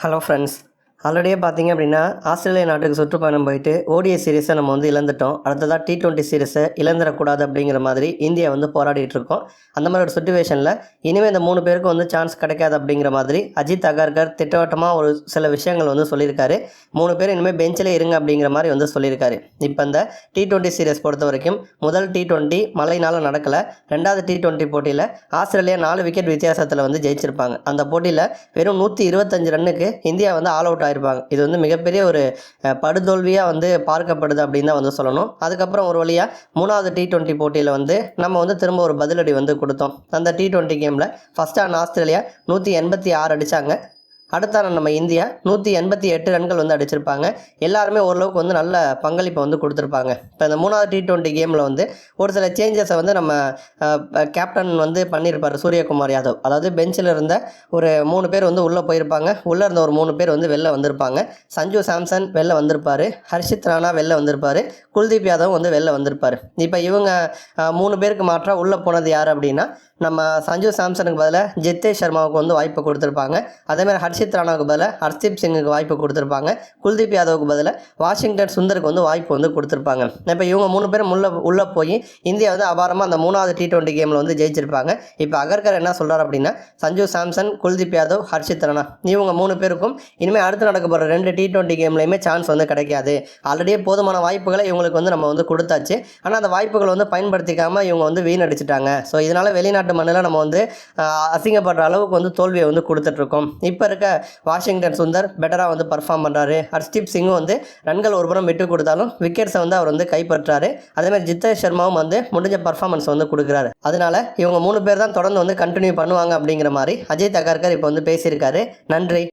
Hello friends ஆல்ரெடியே பார்த்தீங்க அப்படின்னா Australia நாட்டுக்கு சுற்றுப்பயணம் போயிட்டு ஓடிஐ சீரீஸை நம்ம வந்து இழந்துட்டோம். அடுத்ததாக டி டுவெண்ட்டி சீரீஸை இழந்துடக்கூடாது அப்படிங்கிற மாதிரி இந்தியா வந்து போராடிட்டு இருக்கோம். அந்த மாதிரி ஒரு சுச்சுவேஷனில் இனிமேல் இந்த மூணு பேருக்கு வந்து சான்ஸ் கிடைக்காது அப்படிங்கிற மாதிரி அஜித் அகர்கர் திட்டவட்டமாக ஒரு சில விஷயங்கள் வந்து சொல்லியிருக்காரு. மூணு பேர் இனிமேல் பெஞ்சில் இருங்க அப்படிங்கிற மாதிரி வந்து சொல்லியிருக்காரு. இப்போ இந்த டி டுவெண்ட்டி சீரீஸ் பொறுத்த வரைக்கும் முதல் டி டுவெண்ட்டி மழையினால் நடக்கலை. ரெண்டாவது டி டுவெண்ட்டி போட்டியில் ஆஸ்திரேலியா நாலு விக்கெட் வித்தியாசத்தில் வந்து ஜெயிச்சிருப்பாங்க. அந்த போட்டியில் வெறும் நூற்றி இருபத்தஞ்சு ரன்னுக்கு இந்தியா வந்து ஆல் அவுட் ஆயிருப்பாங்க. இது வந்து மிகப்பெரிய ஒரு அஹ், படுதோல்வியாக வந்து பார்க்கப்படுது அப்படின்னு தான் வந்து சொல்லணும். அதுக்கப்புறம் ஒரு வழியாக மூணாவது டி டுவெண்ட்டி போட்டியில் வந்து நம்ம வந்து திரும்ப ஒரு பதிலடி வந்து கொடுத்தோம். அந்த டி டுவெண்ட்டி கேமில் ஃபஸ்ட் ஆன் ஆஸ்திரேலியா நூற்றி எண்பத்தி ஆறு அடித்தாங்க அடுத்தான நம்ம இந்தியா நூற்றி எண்பத்தி எட்டு ரன்கள் வந்து அடிச்சிருப்பாங்க. எல்லாருமே ஓரளவுக்கு வந்து நல்ல பங்களிப்பை வந்து கொடுத்துருப்பாங்க. இப்போ இந்த மூணாவது டி ட்வெண்ட்டி கேமில் வந்து ஒரு சில சேஞ்சஸை வந்து நம்ம கேப்டன் வந்து பண்ணியிருப்பார் சூரியகுமார் யாதவ். அதாவது பெஞ்சில் இருந்த ஒரு மூணு பேர் வந்து உள்ளே போயிருப்பாங்க. உள்ளே இருந்த ஒரு மூணு பேர் வந்து வெளில வந்திருப்பாங்க. சஞ்சு சாம்சன் வெளில வந்திருப்பார். ஹர்ஷித் ராணா வெளில வந்திருப்பார். குல்தீப் யாதவ் வந்து வெளில வந்திருப்பார். இப்போ இவங்க மூணு பேருக்கு மாற்றாக உள்ளே போனது யார் அப்படின்னா நம்ம சஞ்சு சாம்சனுக்கு பதிலாக ஜித்தேஷ் சர்மாவுக்கு வந்து வாய்ப்பு கொடுத்துருப்பாங்க. அதேமாதிரி ஹர்ஷித் ராணாவுக்கு பதிலாக ஹர்ஷீப் சிங்குக்கு வாய்ப்பு கொடுத்துருப்பாங்க. குல்தீப் யாதவுக்கு பதிலாக வாஷிங்டன் சுந்தருக்கு வந்து வாய்ப்பு வந்து கொடுத்துருப்பாங்க. இப்போ இவங்க மூணு பேரும் உள்ள உள்ளே போய் இந்தியா வந்து அபாரமாக அந்த மூணாவது டி டுவெண்ட்டி கேமில் வந்து ஜெயிச்சிருப்பாங்க. இப்போ அகர்கர் என்ன சொல்கிறார் அப்படின்னா சஞ்சு சாம்சன் குல்தீப் யாதவ் ஹர்ஷித் ராணா இவங்க மூணு பேருக்கும் இனிமேல் அடுத்து நடக்க போகிற ரெண்டு டி டுவெண்ட்டி கேம்லையுமே சான்ஸ் வந்து கிடைக்காது. ஆல்ரெடியே போதுமான வாய்ப்புகளை இவங்களுக்கு வந்து நம்ம வந்து கொடுத்தாச்சு. ஆனால் அந்த வாய்ப்புகளை வந்து பயன்படுத்திக்காமல் இவங்க வந்து வீணடிச்சிட்டாங்க. ஸோ இதனால் வெளிநாட்டு மண்ணில் நம்ம வந்து அசிங்கப்படுற அளவுக்கு வந்து தோல்வியை வந்து கொடுத்துட்ருக்கோம் இப்போ இருக்க வாஷிங்டன் சுந்தர் பெட்டராக வந்து பர்ஃபார்ம் பண்ணுறாரு ஹர்ஷ்தீப் சிங்கும் வந்து ரன்கள் ஒரு புறம் விட்டு கொடுத்தாலும் விக்கெட்ஸை வந்து அவர் வந்து கைப்பற்றாரு. அதேமாதிரி ஜித்தேஷ் சர்மாவும் வந்து முடிஞ்ச பர்ஃபார்மன்ஸ் வந்து கொடுக்குறாரு. அதனால இவங்க மூணு பேர் தான் தொடர்ந்து வந்து கண்டினியூ பண்ணுவாங்க அப்படிங்கிற மாதிரி அஜய் தகர்கர் இப்போ வந்து பேசியிருக்காரு. நன்றி.